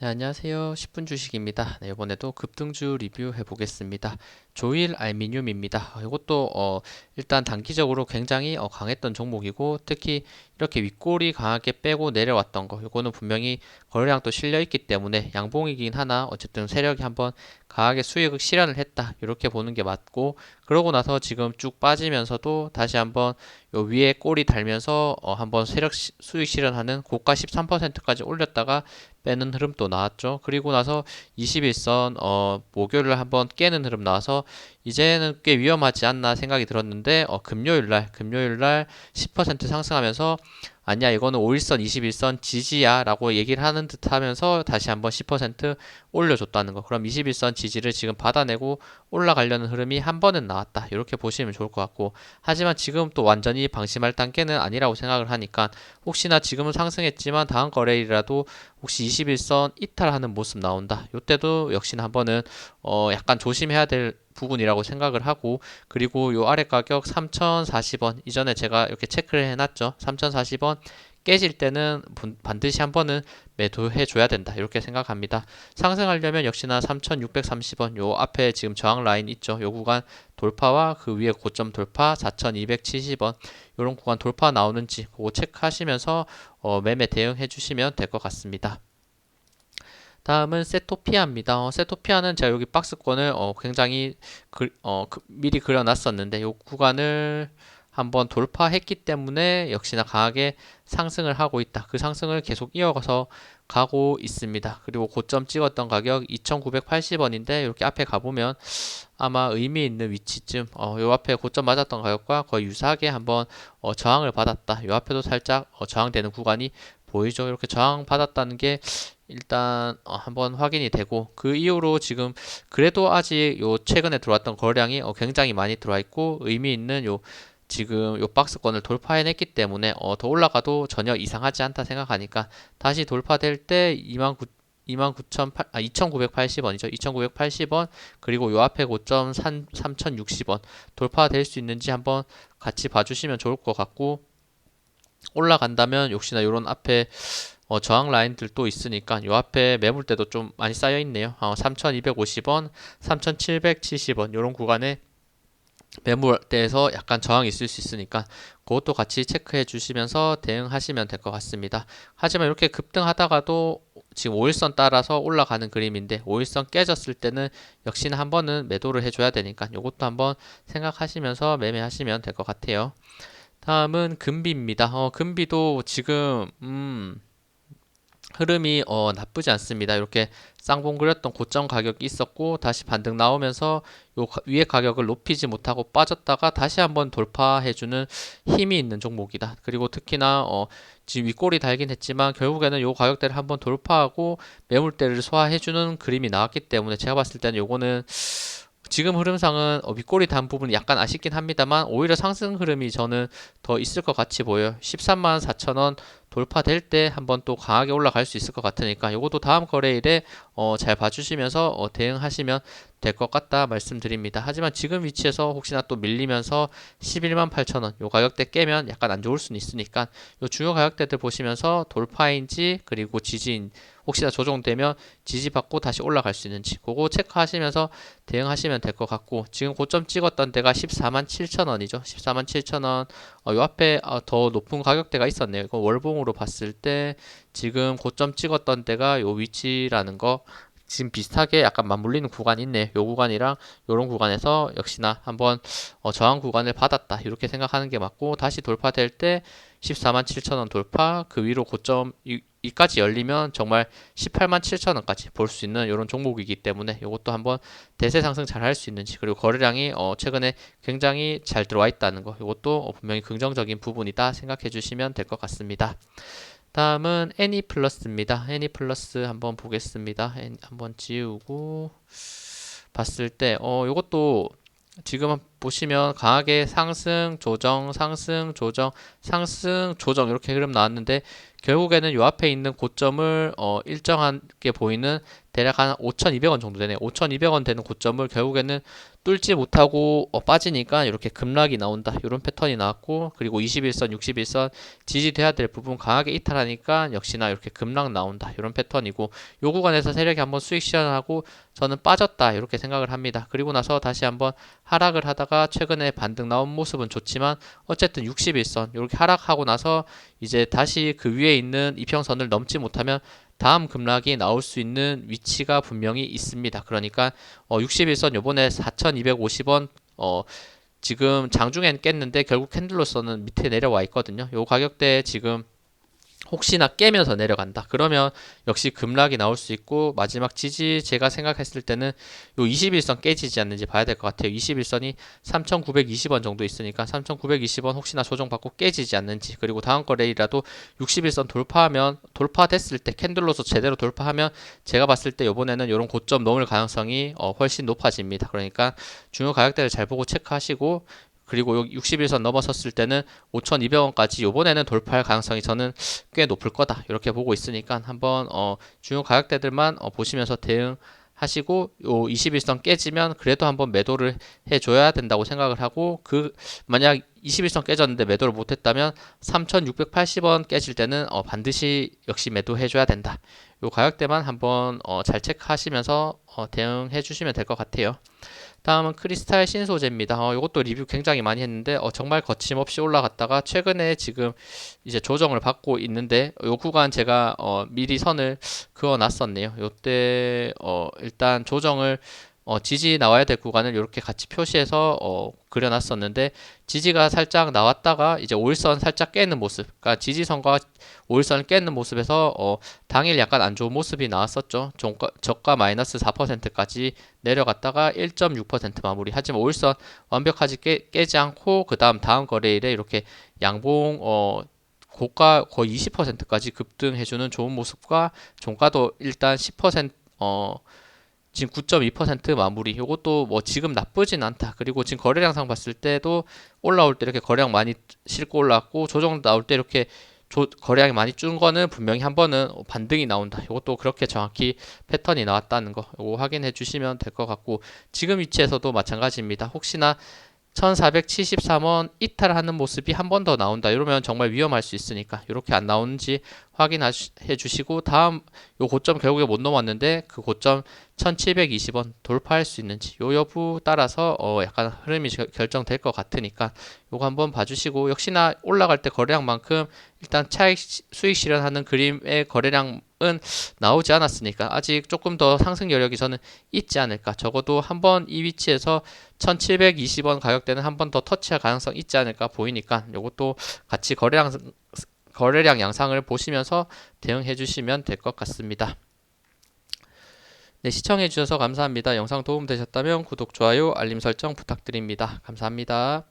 네, 안녕하세요. 10분 주식입니다. 네, 이번에도 급등주 리뷰해 보겠습니다. 조일 알미늄입니다. 어, 이것도 어, 일단 단기적으로 굉장히 어, 강했던 종목이고 특히 이렇게 윗골이 강하게 빼고 내려왔던 거 이거는 분명히 거래량도 실려 있기 때문에 양봉이긴 하나 어쨌든 세력이 한번 강하게 수익을 실현을 했다. 이렇게 보는 게 맞고 그러고 나서 지금 쭉 빠지면서도 다시 한번 요 위에 꼬리 달면서 어, 한번 세력 시- 수익 실현하는 고가 13%까지 올렸다가 빼는 흐름 또 나왔죠. 그리고 나서 21선 어, 목요일을 한번 깨는 흐름 나와서 이제는 꽤 위험하지 않나 생각이 들었는데 어, 금요일 날 금요일 날 10% 상승하면서 아니야 이거는 5일선 21선 지지야 라고 얘기를 하는 듯 하면서 다시 한번 10% 올려줬다는 거. 그럼 21선 지지를 지금 받아내고 올라가려는 흐름이 한 번은 나왔다. 이렇게 보시면 좋을 것 같고 하지만 지금 또 완전히 방심할 단계는 아니라고 생각을 하니까 혹시나 지금은 상승했지만 다음 거래일이라도 혹시 21선 이탈하는 모습 나온다. 이때도 역시나 한 번은 어 약간 조심해야 될 부분이라고 생각을 하고 그리고 요 아래 가격 3,040원 이전에 제가 이렇게 체크를 해놨죠. 3,040원 깨질 때는 분- 반드시 한 번은 매도해 줘야 된다. 이렇게 생각합니다. 상승하려면 역시나 3,630원 요 앞에 지금 저항 라인 있죠. 요 구간 돌파와 그 위에 고점 돌파 4,270원 요런 구간 돌파 나오는지 그거 체크하시면서 어, 매매 대응해 주시면 될 것 같습니다. 다음은 세토피아입니다. 어, 세토피아는 제가 여기 박스권을 어, 굉장히 그, 어, 그- 미리 그려놨었는데 이 구간을 한번 돌파했기 때문에 역시나 강하게 상승을 하고 있다. 그 상승을 계속 이어가서 가고 있습니다. 그리고 고점 찍었던 가격 2,980원인데 이렇게 앞에 가보면 아마 의미 있는 위치쯤 어, 요 앞에 고점 맞았던 가격과 거의 유사하게 한번 어, 저항을 받았다. 요 앞에도 살짝 어, 저항되는 구간이 보이죠. 이렇게 저항 받았다는 게 일단 어, 한번 확인이 되고 그 이후로 지금 그래도 아직 요 최근에 들어왔던 거래량이 어, 굉장히 많이 들어와 있고 의미 있는 요 지금 요 박스권을 돌파해냈기 때문에 어, 더 올라가도 전혀 이상하지 않다 생각하니까 다시 돌파될 때 2만 9 29,008, 아, 2,980원이죠. 2,980원 그리고 요 앞에 고점 3,060원 돌파될 수 있는지 한번 같이 봐주시면 좋을 것 같고 올라간다면 역시나 요런 앞에 어, 저항 라인들 또 있으니까 요 앞에 매물대도 좀 많이 쌓여 있네요. 어, 3,250원, 3,770원 요런 구간에 매물대에서 약간 저항이 있을 수 있으니까 그것도 같이 체크해 주시면서 대응하시면 될 것 같습니다. 하지만 이렇게 급등하다가도 지금 5일선 따라서 올라가는 그림인데 5일선 깨졌을 때는 역시나 한 번은 매도를 해줘야 되니까 이것도 한번 생각하시면서 매매하시면 될 것 같아요. 다음은 금비입니다. 어, 금비도 지금 음, 흐름이 어, 나쁘지 않습니다. 이렇게 쌍봉 그렸던 고점 가격이 있었고 다시 반등 나오면서 요 가- 위에 가격을 높이지 못하고 빠졌다가 다시 한번 돌파해주는 힘이 있는 종목이다. 그리고 특히나 어, 지금 윗골이 달긴 했지만 결국에는 요 가격대를 한번 돌파하고 매물대를 소화해주는 그림이 나왔기 때문에 제가 봤을 때는 요거는 지금 흐름상은 어, 윗골이 단 부분이 약간 아쉽긴 합니다만 오히려 상승 흐름이 저는 더 있을 것 같이 보여요. 13만 4천 원 돌파될 때 한번 또 강하게 올라갈 수 있을 것 같으니까 이것도 다음 거래일에 어, 잘 봐주시면서 어, 대응하시면 될 것 같다 말씀드립니다. 하지만 지금 위치에서 혹시나 또 밀리면서 11만 8천 원 요 가격대 깨면 약간 안 좋을 수는 있으니까 요 중요 가격대들 보시면서 돌파인지 그리고 지지인 혹시나 조정되면 지지받고 다시 올라갈 수 있는지 그거 체크하시면서 대응하시면 될 것 같고 지금 고점 찍었던 데가 14만 7천 원이죠. 14만 7천 원. 어, 요 앞에 어, 더 높은 가격대가 있었네요. 이거 월봉으로 봤을 때 지금 고점 찍었던 데가 요 위치라는 거 지금 비슷하게 약간 맞물리는 구간이 있네. 요 구간이랑 요런 구간에서 역시나 한번 어, 저항 구간을 받았다. 이렇게 생각하는 게 맞고 다시 돌파될 때 14만 7천 원 돌파 그 위로 고점 이, 이까지 열리면 정말 18만 7천 원까지 볼 수 있는 이런 종목이기 때문에 이것도 한번 대세 상승 잘 할 수 있는지 그리고 거래량이 어, 최근에 굉장히 잘 들어와 있다는 거 이것도 어, 분명히 긍정적인 부분이다 생각해 주시면 될 것 같습니다. 다음은 애니 플러스입니다. 애니 플러스 한번 보겠습니다. 한번 지우고 봤을 때 어, 이것도 지금 보시면 강하게 상승, 조정, 상승, 조정, 상승, 조정 이렇게 흐름 나왔는데 결국에는 요 앞에 있는 고점을 어 일정하게 보이는 대략 한 5,200원 정도 되네요. 5,200원 되는 고점을 결국에는 뚫지 못하고 어, 빠지니까 이렇게 급락이 나온다. 이런 패턴이 나왔고 그리고 21선, 61선 지지돼야 될 부분 강하게 이탈하니까 역시나 이렇게 급락 나온다. 이런 패턴이고 요 구간에서 세력이 한번 수익 실현하고 저는 빠졌다. 이렇게 생각을 합니다. 그리고 나서 다시 한번 하락을 하다가 최근에 반등 나온 모습은 좋지만 어쨌든 61선 이렇게 하락하고 나서 이제 다시 그 위에 있는 이평선을 넘지 못하면 다음 급락이 나올 수 있는 위치가 분명히 있습니다. 그러니까 어, 61선 요번에 4,250원 어, 지금 장중엔 깼는데 결국 캔들로서는 밑에 내려와 있거든요. 요 가격대에 지금 혹시나 깨면서 내려간다. 그러면 역시 급락이 나올 수 있고 마지막 지지 제가 생각했을 때는 요 21선 깨지지 않는지 봐야 될 것 같아요. 21선이 3,920원 정도 있으니까 3,920원 혹시나 조정받고 깨지지 않는지 그리고 다음 거래일이라도 61선 돌파하면 돌파됐을 때 캔들로서 제대로 돌파하면 제가 봤을 때 이번에는 이런 고점 넘을 가능성이 어, 훨씬 높아집니다. 그러니까 중요 가격대를 잘 보고 체크하시고 그리고 여기 61선 넘어섰을 때는 5,200원까지 요번에는 돌파할 가능성이 저는 꽤 높을 거다. 이렇게 보고 있으니까 한번 어 중요 가격대들만 어 보시면서 대응 하시고 요 21선 깨지면 그래도 한번 매도를 해 줘야 된다고 생각을 하고 그 만약 21선 깨졌는데 매도를 못 했다면 3,680원 깨질 때는 어 반드시 역시 매도해 줘야 된다. 요 가격대만 한번 어 잘 체크하시면서 어 대응해 주시면 될 것 같아요. 다음은 크리스탈 신소재입니다. 어, 이것도 리뷰 굉장히 많이 했는데 어, 정말 거침없이 올라갔다가 최근에 지금 이제 조정을 받고 있는데 요 구간 제가 어, 미리 선을 그어 놨었네요. 요때 어, 일단 조정을 어, 지지 나와야 될 구간을 이렇게 같이 표시해서 어, 그려놨었는데 지지가 살짝 나왔다가 이제 5일선 살짝 깨는 모습, 그러니까 지지선과 5일선을 깨는 모습에서 어, 당일 약간 안 좋은 모습이 나왔었죠. 종가, 저가 마이너스 4%까지 내려갔다가 1.6% 마무리. 하지만 5일선 완벽하게 깨, 깨지 않고 그 다음 다음 거래일에 이렇게 양봉 어, 고가 거의 20%까지 급등해주는 좋은 모습과 종가도 일단 10% 어, 지금 9.2% 마무리. 이것도 뭐 지금 나쁘진 않다. 그리고 지금 거래량상 봤을 때도 올라올 때 이렇게 거래량 많이 싣고 올라왔고 조정 나올 때 이렇게 조, 거래량이 많이 준 거는 분명히 한 번은 반등이 나온다. 이것도 그렇게 정확히 패턴이 나왔다는 거 이거 확인해 주시면 될 것 같고 지금 위치에서도 마찬가지입니다. 혹시나 1473원 이탈하는 모습이 한 번 더 나온다. 이러면 정말 위험할 수 있으니까 이렇게 안 나오는지 확인해 주시고 다음 요 고점 결국에 못 넘었는데 그 고점 1720원 돌파할 수 있는지 요 여부 따라서 어 약간 흐름이 결정될 것 같으니까 요거 한번 봐주시고 역시나 올라갈 때 거래량만큼 일단 차익 수익 실현하는 그림의 거래량은 나오지 않았으니까 아직 조금 더 상승 여력이 저는 있지 않을까. 적어도 한번 이 위치에서 1720원 가격대는 한번 더 터치할 가능성 있지 않을까 보이니까 요것도 같이 거래량 거래량 양상을 보시면서 대응해 주시면 될 것 같습니다. 네, 시청해 주셔서 감사합니다. 영상 도움 되셨다면 구독, 좋아요, 알림 설정 부탁드립니다. 감사합니다.